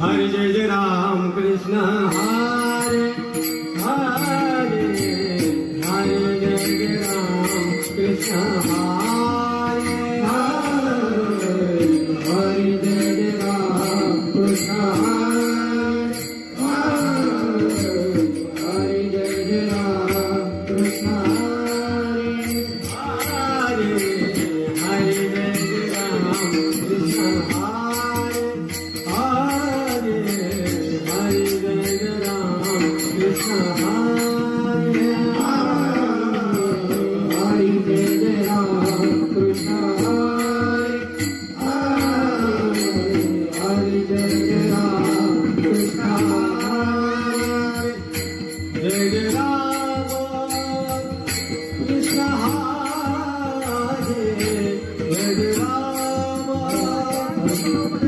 હરે જય જય રામ કૃષ્ણ હરે હરે હરે જય જય રામ કૃષ્ણ હરે Thank you.